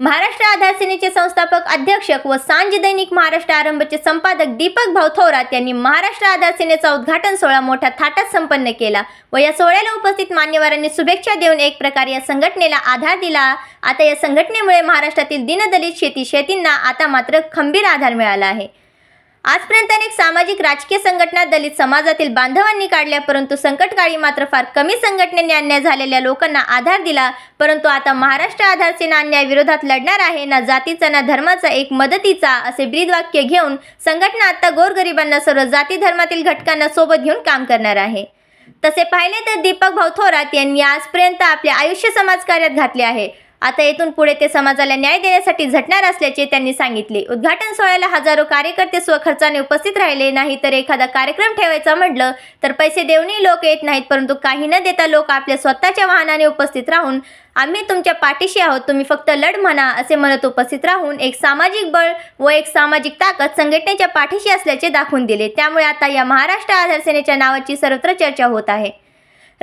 महाराष्ट्र आधार सेनेचे संस्थापक अध्यक्षक व सांज दैनिक महाराष्ट्र आरंभचे संपादक दीपक भाऊ थोरात यांनी महाराष्ट्र आधार सेनेचा उद्घाटन सोहळा मोठ्या थाटात संपन्न केला व या सोहळ्याला उपस्थित मान्यवरांनी शुभेच्छा देऊन एक प्रकारे या संघटनेला आधार दिला. आता या संघटनेमुळे महाराष्ट्रातील दिनदलित शेती शेतींना आता मात्र खंबीर आधार मिळाला आहे. आजपर्यंत अनेक सामाजिक राजकीय संघटना दलित समाजातील बांधवांनी काढल्या परंतु संकटकाळी मात्र फार कमी संघटनेने अन्याय झालेल्या लोकांना आधार दिला. परंतु आता महाराष्ट्र आधार सेना अन्याय विरोधात लढणार आहे ना जातीचा ना धर्माचा एक मदतीचा असे ब्रीदवाक्य घेऊन संघटना आता गोरगरिबांना सर्व जाती धर्मातील घटकांना सोबत घेऊन काम करणार आहे. तसे पाहिले तर दीपक भाऊ थोरात यांनी आजपर्यंत आपले आयुष्य समाजकार्यात घातले आहे. आता येथून पुढे ते समाजाला न्याय देण्यासाठी झटणार असल्याचे त्यांनी सांगितले. उद्घाटन सोहळ्याला हजारो कार्यकर्ते स्वखर्चाने उपस्थित राहिले. नाही तर एखादा कार्यक्रम ठेवायचा म्हटलं तर पैसे देऊनही लोक येत नाहीत परंतु काही न देता लोक आपल्या स्वतःच्या वाहनाने उपस्थित राहून आम्ही तुमच्या पाठीशी आहोत तुम्ही फक्त लढ म्हणा असे म्हणत उपस्थित राहून एक सामाजिक बळ व एक सामाजिक ताकद संघटनेच्या पाठीशी असल्याचे दाखवून दिले. त्यामुळे आता या महाराष्ट्र आधार सेनेच्या नावाची सर्वत्र चर्चा होत आहे.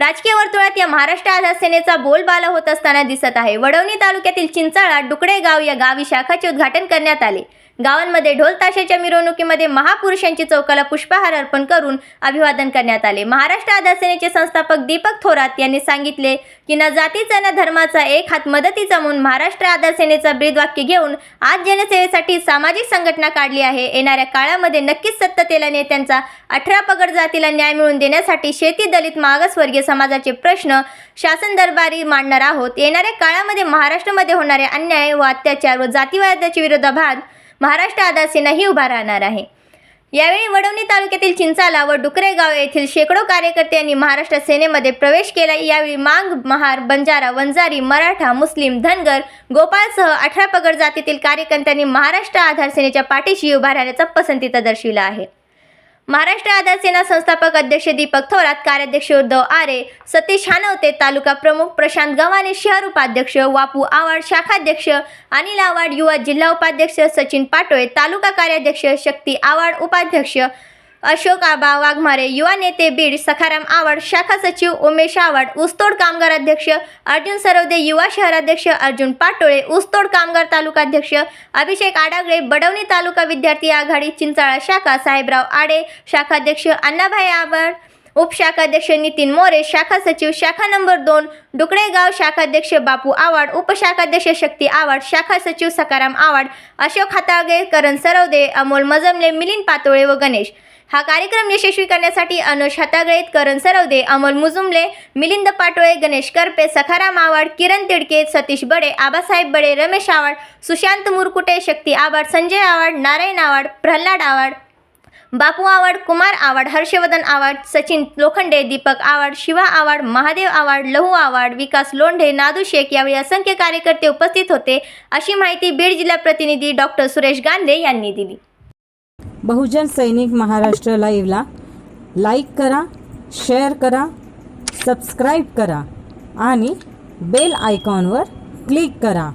राजकीय वर्तुळात या महाराष्ट्र आझाद सेनेचा बोलबाला होत असताना दिसत आहे. वडवणी तालुक्यातील चिंचाळा डुकडे गाव या गावी शाखाचे उद्घाटन करण्यात आले. गावांमध्ये ढोल ताशाच्या मिरवणुकीमध्ये महापुरुषांची चौकाला पुष्पहार अर्पण करून अभिवादन करण्यात आले. महाराष्ट्र आदरसेनेचे संस्थापक दीपक थोरात यांनी सांगितले की ना जातीचा ना धर्माचा एक हात मदतीचा म्हणून महाराष्ट्र आधारसेनेचा ब्रीदवाक्य घेऊन आज जनसेवेसाठी सामाजिक संघटना काढली आहे. येणाऱ्या काळामध्ये नक्कीच सत्ततेला नेत्यांचा अठरा पगड जातीला न्याय मिळवून देण्यासाठी शेती दलित मागासवर्गीय समाजाचे प्रश्न शासन दरबारी मांडणार आहोत. येणाऱ्या काळामध्ये महाराष्ट्रामध्ये होणारे अन्याय व अत्याचार व जातीवादाच्या विरोधाभात महाराष्ट्र आधार उभा राहणार आहे. यावेळी वडवणी तालुक्यातील चिंचाला व डुकरेगाव येथील शेकडो कार्यकर्त्यांनी महाराष्ट्र सेनेमध्ये प्रवेश केला. यावेळी मांग महार बंजारा वंजारी मराठा मुस्लिम धनगर गोपाळसह अठरा पगड जातीतील कार्यकर्त्यांनी महाराष्ट्र आधार सेनेच्या पाठीशी उभा राहण्याचा पसंतीचा दर्शविला आहे. महाराष्ट्र आधार सेना संस्थापक अध्यक्ष दीपक थोरात कार्याध्यक्ष उद्धव आरे सतीश हानवते तालुका प्रमुख प्रशांत गव्हाणे शहर उपाध्यक्ष वापू आवाड शाखाध्यक्ष अनिल आवाड युवा जिल्हा उपाध्यक्ष सचिन पाटोळे तालुका कार्याध्यक्ष शक्ती आवाड उपाध्यक्ष अशोक आबा वाघमारे युवा नेते बीड सखाराम आवाड शाखा सचिव उमेश आवाड ऊसतोड कामगार अध्यक्ष अर्जुन सरवदे युवा शहराध्यक्ष अर्जुन पाटोळे ऊसतोड कामगार तालुकाध्यक्ष अभिषेक आडागळे बडवणी तालुका विद्यार्थी आघाडी चिंचाळा शाखा साहेबराव आडे शाखाध्यक्ष अण्णाभाई आवड उपशाखाध्यक्ष नितीन मोरे शाखा सचिव शाखा नंबर दोन डुकडेगाव शाखाध्यक्ष बापू आवाड उपशाखाध्यक्ष शक्ती आवाड शाखा सचिव सकाराम आवाड अशोक हाताळगे करण सरवदे अमोल मजमले मिलिंद पातोळे व गणेश. हा कार्यक्रम यशस्वी करण्यासाठी अनुष हातागळेत करण सरवदे अमोल मुजुमले मिलिंद पाटोळे गणेश करपे सखाराम आवाड किरण तिडके सतीश बडे आबासाहेब बडे रमेश आवाड सुशांत मुरकुटे शक्ती आवाड संजय आवाड नारायण आवाड प्रल्हाद आवाड बापू आवाड कुमार आवाड हर्षवर्धन आवाड सचिन लोखंडे दीपक आवाड शिवा आवाड महादेव आवाड लहू आवाड विकास लोंढे नादू शेख यावेळी असंख्य कार्यकर्ते उपस्थित होते अशी माहिती बीड जिल्हा प्रतिनिधी डॉक्टर सुरेश गांधे यांनी दिली. बहुजन सैनिक महाराष्ट्र लाईव्हला लाईक करा शेअर करा सबस्क्राईब करा आणि बेल आयकॉनवर क्लिक करा.